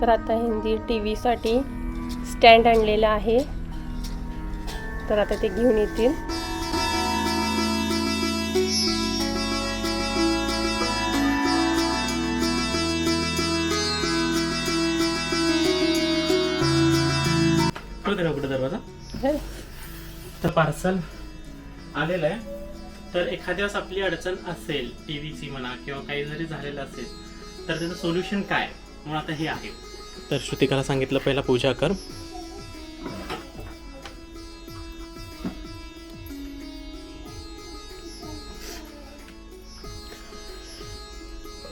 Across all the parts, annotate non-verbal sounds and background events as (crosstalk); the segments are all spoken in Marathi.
तर आता हिंदी टी व्हीसाठी स्टँड आणलेला आहे. तर आता ते घेऊन येतील. कुठे दरवाजा? तर पार्सल आलेलं आहे. तर एखाद्या वेळेस आपली अडचण असेल टी व्हीची म्हणा किंवा काही जरी झालेलं असेल तर त्याचं सोल्युशन काय? म्हणून आता हे आहे. तर श्रुतिकाला सांगितलं पहिला पूजा कर.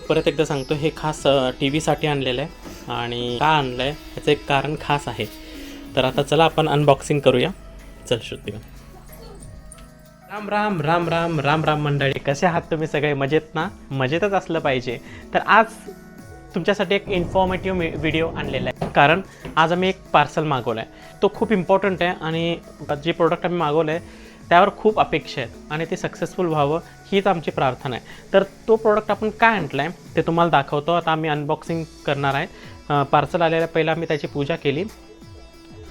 परत एकदा सांगतो हे खास टी व्हीसाठी आणलेलं आहे आणि का आणलं आहे ह्याचं एक कारण खास आहे. तर आता चला आपण अनबॉक्सिंग करूया. चल श्रुतिका. राम राम राम राम राम राम मंडळी. कसे आहात तुम्ही सगळे? मजेत ना? मजेतच असलं पाहिजे. तर आज तुमच्यासाठी एक इन्फॉर्मेटिव्ह व्हिडिओ आणलेला आहे. कारण आज आम्ही एक पार्सल मागवलं आहे. तो खूप इम्पॉर्टंट आहे आणि जे प्रोडक्ट आम्ही मागवलं आहे त्यावर खूप अपेक्षा आहेत आणि ते सक्सेसफुल व्हावं हीच आमची प्रार्थना आहे. तर तो प्रोडक्ट आपण काय आणला आहे ते तुम्हाला दाखवतो. आता आम्ही अनबॉक्सिंग करणार आहे. पार्सल आलेल्या पहिला आम्ही त्याची पूजा केली.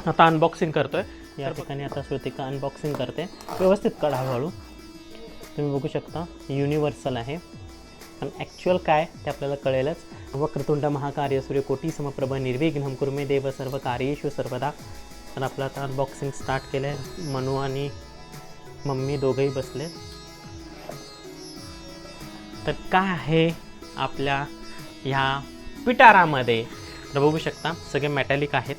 आता अनबॉक्सिंग करतो आहे या ठिकाणी आता श्रुतिका अनबॉक्सिंग करते. व्यवस्थित काढा हळूहळू तुम्ही बघू शकता युनिव्हर्सल आहे. पण ॲक्च्युअल काय ते आपल्याला कळेलच. वक्रतुंड महाकार्य सूर्यकोटी समप्रभ निर्विघ्नम कुर्मे देव सर्व कार्येशु सर्वदा. तर आपलं आता अनबॉक्सिंग स्टार्ट केलं आहे मनू आणि मम्मी दोघंही बसले तर काय आहे आपल्या ह्या पिटारामध्ये? तर बघू शकता सगळे मॅटॅलिक आहेत.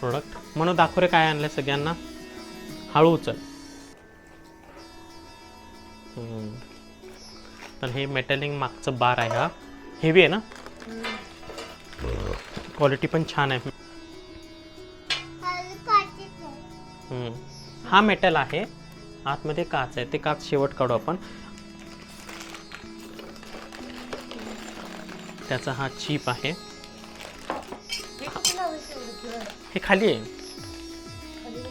प्रोडक्ट म्हणून दाखवरे काय आणलं सगळ्यांना? हळू उचल तर हे मेटलिंग मागचं बार आहे हा. हेवी आहे ना? क्वालिटी पण छान आहे. हा मेटल आहे. आतमध्ये काच आहे. ते काच शेवट काढू आपण. त्याचा हा चीप आहे. हे खाली आहे.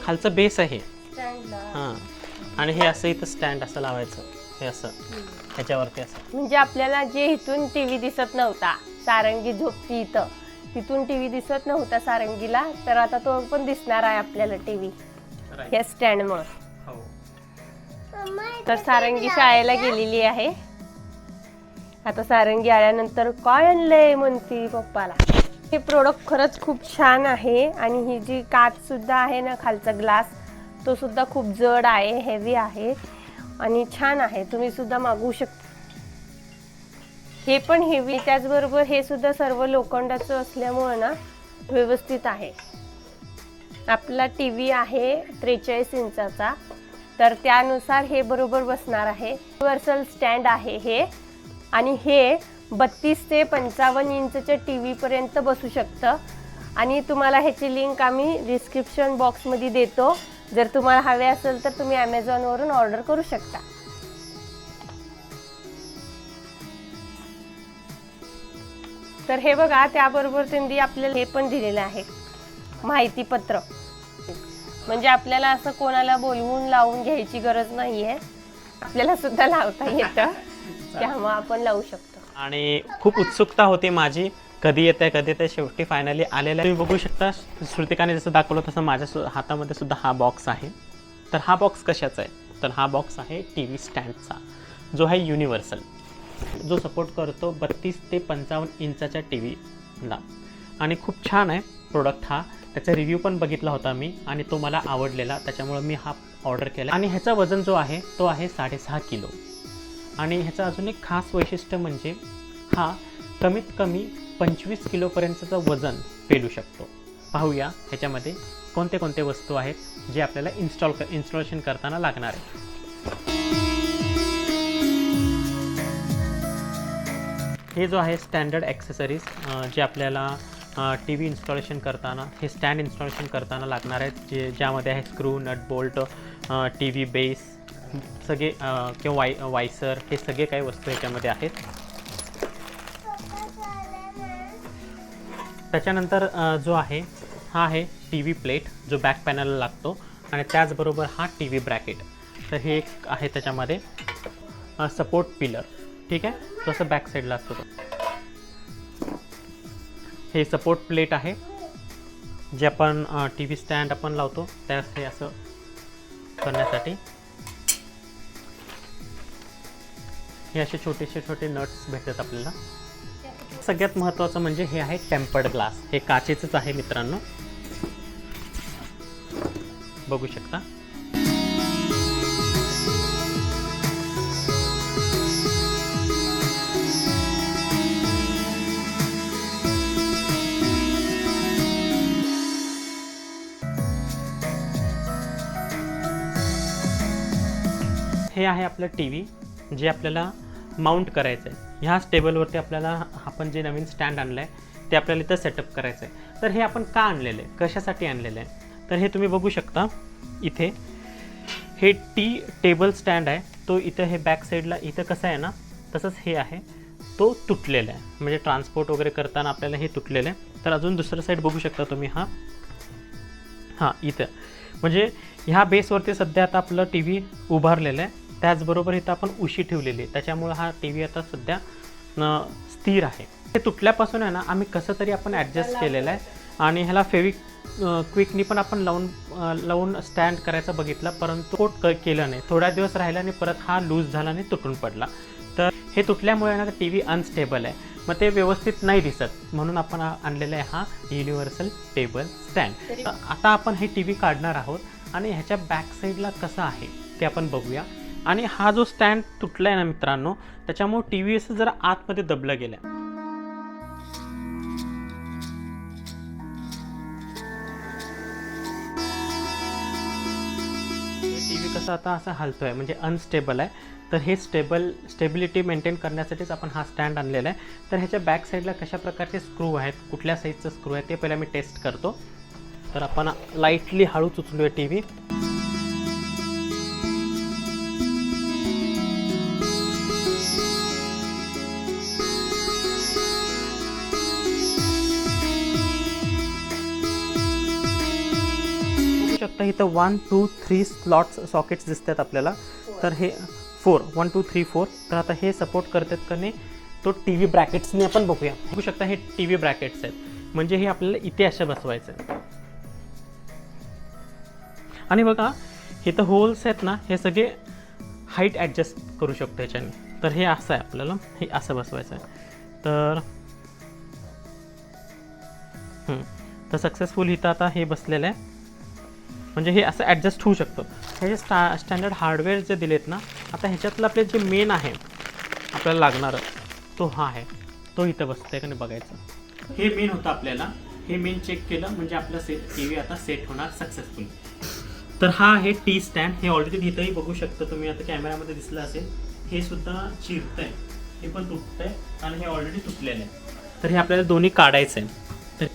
खालचं बेस आहे. हां. आणि हे असं इथं स्टँड असं लावायचं. हे असं. ह्याच्यावरती असं. म्हणजे आपल्याला जे इथून टी व्ही दिसत नव्हता सारंगी झोपती इथं. तिथून टी व्ही दिसत नव्हता सारंगीला तर आता तो पण दिसणार आहे आपल्याला टी व्ही. ह्या स्टँडमुळे. हो. तर सारंगी शाळेला गेलेली आहे. आता सारंगी आल्यानंतर काय आणलंय म्हणती पप्पाला? हे प्रोडक्ट खरंच खूप छान आहे आणि ही जी काच सुद्धा आहे ना खालचा ग्लास तो सुद्धा खूप जड आहे हेवी आहे. आणि छान आहे. तुम्ही सुद्धा मागवू शकता हे पण हेवी त्याचबरोबर हे सुद्धा सर्व लोखंडाचं असल्यामुळं ना व्यवस्थित आहे. आपला टी व्ही आहे त्रेचाळीस इंचाचा. तर त्यानुसार हे बरोबर बसणार आहे. युनिव्हर्सल स्टँड आहे हे. आणि हे बत्तीस ते पंचावन्न इंचच्या टी व्हीपर्यंत बसू शकतं. आणि तुम्हाला ह्याची लिंक आम्ही डिस्क्रिप्शन बॉक्समध्ये देतो. जर तुम्हाला हवे असेल तर तुम्ही ॲमेझॉनवरून ऑर्डर करू शकता. तर हे बघा त्याबरोबर त्यांनी आपल्याला हे पण दिलेलं आहे. माहितीपत्र. म्हणजे आपल्याला असं कोणाला बोलवून लावून घ्यायची गरज नाहीये. आपल्याला सुद्धा लावता येतं. (laughs) त्यामुळे आपण लावू शकतो. आणि खूप उत्सुकता होती माझी. कधी येत आहे कधी येते शेवटी फायनली आलेलं आहे. तुम्ही बघू शकता श्रुतिकाने जसं दाखवलं तसं माझ्या सु- हातामध्ये सुद्धा हा बॉक्स आहे. तर हा बॉक्स कशाचा आहे? तर हा बॉक्स आहे टी व्ही स्टँडचा जो आहे युनिव्हर्सल जो सपोर्ट करतो बत्तीस ते पंचावन्न इंचाच्या टी व्हीला आणि खूप छान आहे प्रोडक्ट हा. त्याचा रिव्ह्यू पण बघितला होता मी आणि तो मला आवडलेला. त्याच्यामुळं मी हा ऑर्डर केला. आणि ह्याचा वजन जो आहे तो आहे साडेसहा किलो. आणि ह्याचं अजून एक खास वैशिष्ट्य म्हणजे हा कमीत कमी पंचवीस किलोपर्यंतचं वजन पेलू शकतो. पाहूया ह्याच्यामध्ये कोणते कोणते वस्तू आहेत जे आपल्याला इन्स्टॉल कर इन्स्टॉलेशन करताना लागणार आहे हे जो आहे स्टँडर्ड ॲक्सेसरीज जे आपल्याला टी व्ही इन्स्टॉलेशन करताना हे स्टँड इन्स्टॉलेशन करताना लागणार आहेत जे ज्यामध्ये आहे screw nut bolt T V base सगळे किंवा वाय वायसर हे सगळे काही वस्तू ह्याच्यामध्ये आहेत. त्याच्यानंतर जो आहे हा आहे टी व्ही प्लेट जो बॅक पॅनलला लागतो आणि त्याचबरोबर हा टी व्ही ब्रॅकेट तर हे एक आहे त्याच्यामध्ये सपोर्ट पिलर ठीक आहे? तसं बॅक साईडला असतो तो. हे सपोर्ट प्लेट आहे जे आपण टी व्ही स्टँड आपण लावतो त्यास हे असं करण्यासाठी. हे असे छोटेसे छोटे नट्स भेटतात आपल्याला. सगळ्यात महत्त्वाचं म्हणजे हे आहे टेम्पर्ड ग्लास. हे काचेचंच आहे मित्रांनो. बघू शकता. हे आहे आपलं टी व्ही जे आपल्याला माउंट करायचं आहे ह्याच टेबलवरती आपल्याला आपण जे नवीन स्टँड आणलं आहे ते आपल्याला इथं सेटअप करायचं आहे तर हे आपण का आणलेलं आहे कशासाठी आणलेलं आहे तर हे तुम्ही बघू शकता इथे. हे टी टेबल स्टँड आहे. तो इथं हे बॅक साईडला इथं कसं आहे ना तसंच हे आहे. तो तुटलेला आहे. म्हणजे ट्रान्सपोर्ट वगैरे करताना आपल्याला हे तुटलेलं आहे. तर अजून दुसरं साईड बघू शकता तुम्ही हा. हां इथं. म्हणजे ह्या बेसवरती सध्या आता आपलं टी व्ही उभारलेलं आहे. त्याचबरोबर इथं आपण उशी ठेवलेली आहे. त्याच्यामुळं हा टी व्ही आता सध्या स्थिर आहे. हे तुटल्यापासून आहे ना आम्ही कसं तरी आपण ॲडजस्ट केलेलं आहे. आणि ह्याला फेविक क्विकनी पण आपण लावून लावून स्टँड करायचा बघितला परंतु कोट क केलं नाही. थोड्या दिवस राहिला आणि परत हा लूज झाला आणि तुटून पडला. तर हे तुटल्यामुळे ना टी व्ही अनस्टेबल आहे. मग ते व्यवस्थित नाही दिसत. म्हणून आपण आणलेला आहे हा युनिव्हर्सल टेबल स्टँड आता आपण हे टी व्ही काढणार आहोत. आणि ह्याच्या बॅक साईडला कसं आहे ते आपण बघूया. आणि हा जो स्टँड तुटला आहे ना मित्रांनो त्याच्यामुळे टी व्ही असं जरा आतमध्ये दबल्या गेलं आहे टी व्ही कसं आता असं हलतोय म्हणजे अनस्टेबल आहे. तर हे स्टेबल स्टेबिलिटी मेंटेन करण्यासाठीच आपण हा स्टँड आणलेला आहे. तर ह्याच्या बॅक साईडला कशा प्रकारचे स्क्रू आहेत कुठल्या साईजचं स्क्रू आहे ते पहिला मी टेस्ट करतो. तर आपण लाईटली हळूच उचलूया टी व्ही इथं one two three slots sockets दिसतात आपल्याला. तर हे four one two three four तर आता हे सपोर्ट करतात का नाही तो टी व्ही ब्रॅकेट्सने आपण बघूया. बघू शकता हे टी व्ही ब्रॅकेट्स आहेत. म्हणजे हे आपल्याला इथे असं बसवायचं आहे. आणि बघा हे तर होल्स आहेत ना हे सगळे हाईट ॲडजस्ट करू शकतो याच्याने तर हे असं आहे आपल्याला हे असं बसवायचं आहे. तर हं. तर सक्सेसफुल इथं आता हे बसलेलं आहे. म्हणजे हे असं ॲडजस्ट होऊ शकतं. हे जे स्टा स्टँडर्ड हार्डवेअर जे दिलेत ना आता ह्याच्यातलं आपले जे मेन आहे आपल्याला लागणारं तो हा आहे. तो इथं बसतंय का नाही बघायचं. हे मेन होतं आपल्याला. हे मेन चेक केलं म्हणजे आपलं सेट टी व्ही आता सेट होणार सक्सेसफुल तर हा आहे टी स्टँड हे ऑलरेडी इथंही बघू शकता तुम्ही. आता कॅमेऱ्यामध्ये दिसलं असेल. हे सुद्धा चिरतंय. हे पण तुटतंय आणि हे ऑलरेडी तुटलेलं आहे. तर हे आपल्याला दोन्ही काढायचं आहे तर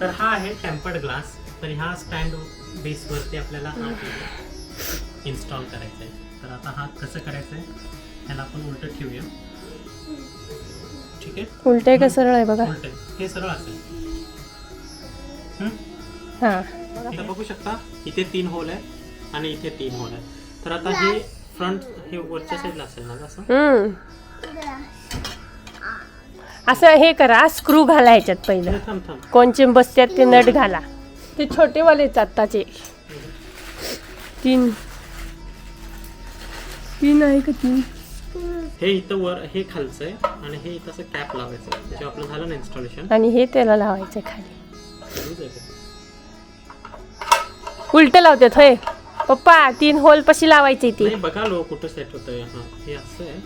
तर हा आहे टेम्पर्ड ग्लास तर ह्या स्टँड बेसवरती आपल्याला हा इन्स्टॉल करायचा आहे. तर आता हा कसं करायचं आहे ह्याला आपण उलट ठेवूया. ठीक आहे? उलट आहे का सरळ आहे बघा? उलट हे सरळ असेल. हं? इथं बघू शकता इथे तीन होल आहे आणि इथे तीन होल आहे. तर आता हे फ्रंट हे वरच्या साईडला असेल ना असं? हम्म. असं हे करा स्क्रू घाला ह्याच्यात पहिलं. थांब थांब. कोणचे बसत्यात ते नट घाला. ते छोटेवालेच आत्ताचे तीन. तीन आहे का तीन? हे इथं वर हे खालचं आहे आणि हे इथं असं कॅप लावायचं आहे. जेव्हा आपलं झालं ना इन्स्टॉलेशन आणि हे त्याला लावायचं खाली. उलट लावतात होय. पप्पा तीन होल पशी लावायचे ते. नाही बघा लो कुठं सेट होतंय. हा हे असं आहे.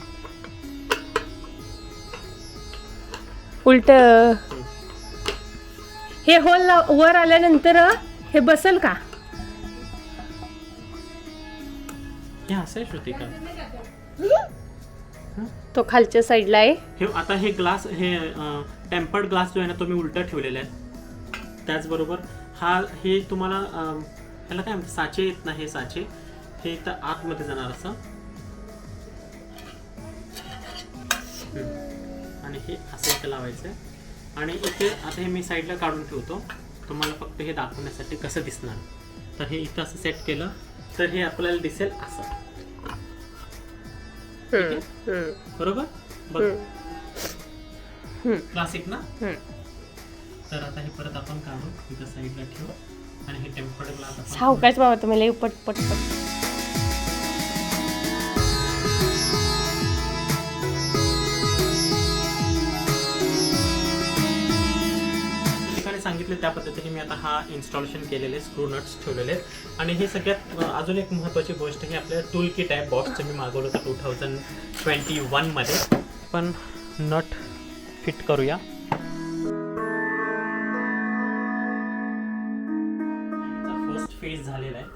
उलट. हे होल वर आल्यानंतर हे बसल का? तो खालच्या साईडला आहे. हे आता हे ग्लास हे टेम्पर्ड ग्लास जो आहे ना तो मी उलटा ठेवलेला आहे त्याचबरोबर हा हे तुम्हाला ह्याला काय म्हणतात? साचे येत ना हे साचे. हे इथं आतमध्ये जाणार असं. आणि हे असं इथं लावायचं आहे आणि इथे आता हे मी साईडला काढून ठेवतो. तुम्हाला फक्त हे दाखवण्यासाठी कसं दिसणार. तर हे इथं असं सेट केलं तर हे आपल्याला दिसेल असं. बरोबर? बघ. क्लासिक ना? हम्म. तर आता हे परत आपण काढू. इथं साईडला ठेवू. आणि हे टेम्पर्ड ग्लास सावकाश बाबा तुम्ही लई पट पट सांगितले त्या पद्धतीने मी आता हा इन्स्टॉलेशन केलेले स्क्रू नट्स ठेवलेले आहेत. आणि हे सगळ्यात अजून एक महत्त्वाची गोष्ट की आपल्या टूल किट आहे बॉक्सचं मी मागवलं होतं टू थाउजंड ट्वेंटी वनमध्ये पण नट फिट करूया. फर्स्ट फेज झालेला आहे.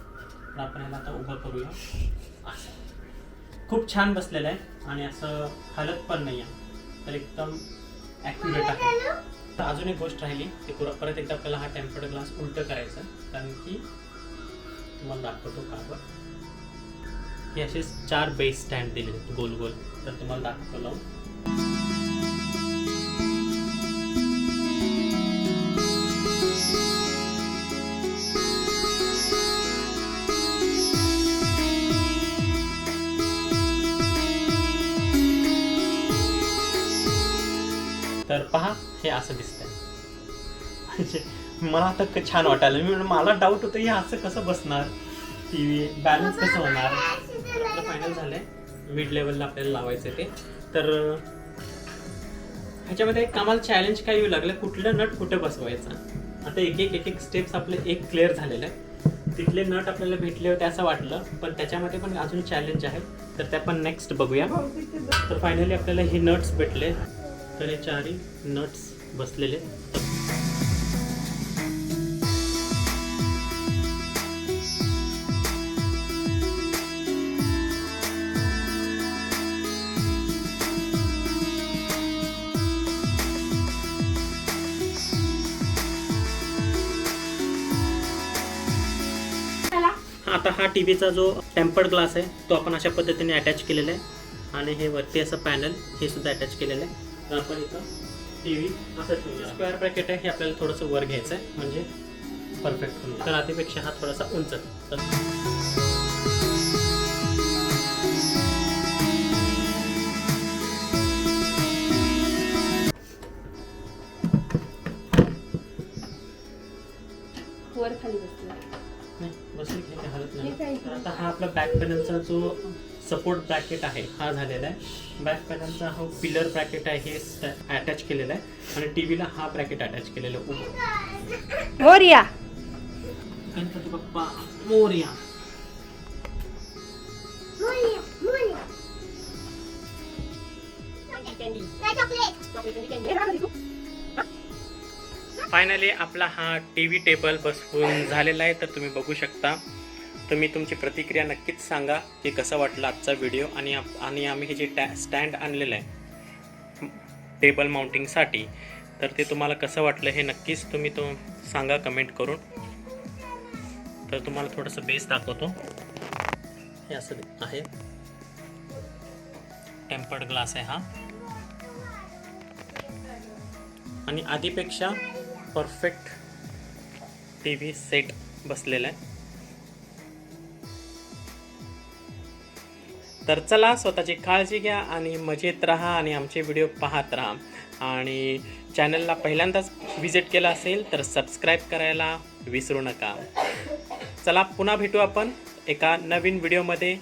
तर आपण याला आता उभं करूया. असं. खूप छान बसलेलं आहे आणि असं हलत पण नाही आहे तर एकदम ॲक्युरेट आहे. अजून एक गोष्ट राहिली ते पुरा- परत एकदा आपल्याला हा टेम्पर्ड ग्लास उलट करायचा कारण की तुम्हाला दाखवतो का हे असे चार बेस स्टँड दिले गोल गोल तर तुम्हाला दाखवतो लावून. हे असं दिसतंय. म्हणजे मला आता छान वाटायला. मी म्हणून मला डाऊट होतं हे असं कसं बसणार? टी व्ही बॅलन्स कसं होणार? आपलं फायनल झालंय. मिड लेवलला आपल्याला लावायचं ते. तर ह्याच्यामध्ये एक आम्हाला चॅलेंज काय येऊ लागलं? कुठलं नट कुठं बसवायचं? आता एक एक एक एक स्टेप्स आपले एक क्लिअर झालेले आहे. तिथले नट आपल्याला भेटले होते असं वाटलं पण त्याच्यामध्ये पण अजून चॅलेंज आहे. तर ते आपण नेक्स्ट बघूया. तर फायनली आपल्याला हे नट्स भेटले. तर हे चारही नट्स बसलेले. आता हा टी व्हीचा जो टेम्पर्ड ग्लास आहे तो आपण अशा पद्धतीने अटॅच केलेला आहे. आणि हे वरती असं पॅनल हे सुद्धा अटॅच केलेलं आहे. आपण इथं टी व्ही असं ठेवूया स्क्वेअर ब्रॅकेट आहे हे आपल्याला थोडंसं वर घ्यायचं आहे म्हणजे परफेक्ट होईल तर आधीपेक्षा हा थोडासा उंच. नाही बसली की काही हलत हे नाही काय तर आता हा आपला बॅक पॅनलचा जो सपोर्ट ब्रॅकेट आहे हा झालेला आहे. बॅक पॅनलचा हा पिलर ब्रॅकेट आहे हे अटॅच केलेला आहे. आणि टी व्हीला हा ब्रॅकेट अटॅच केलेला आहे. उभं मोरिया गणपती बाप्पा मोरया फायनली आपला हा टी व्ही टेबल बसवून झालेला आहे तर तुम्ही बघू शकता. तुम्ही तुमची प्रतिक्रिया नक्कीच सांगा की कसं वाटलं आजचा व्हिडिओ आणि आप- आणि आम्ही हे जे टॅ स्टँड आणलेलं आहे टेबल माउंटिंगसाठी तर ते तुम्हाला कसं वाटलं हे नक्कीच तुम्ही तो सांगा कमेंट करून. तर तुम्हाला थोडंसं बेस दाखवतो. हे असं आहे. टेम्पर्ड ग्लास आहे हा. आणि आधीपेक्षा परफेक्ट टी व्ही सेट बसलेला आहे. तर चला स्वतःची काळजी घ्या आणि मजेत राहा आणि आमचे व्हिडिओ पाहत राहा. आणि चॅनलला पहिल्यांदाच व्हिजिट केला असेल तर सबस्क्राईब करायला विसरू नका. चला पुन्हा भेटू आपण एका नवीन व्हिडिओमध्ये.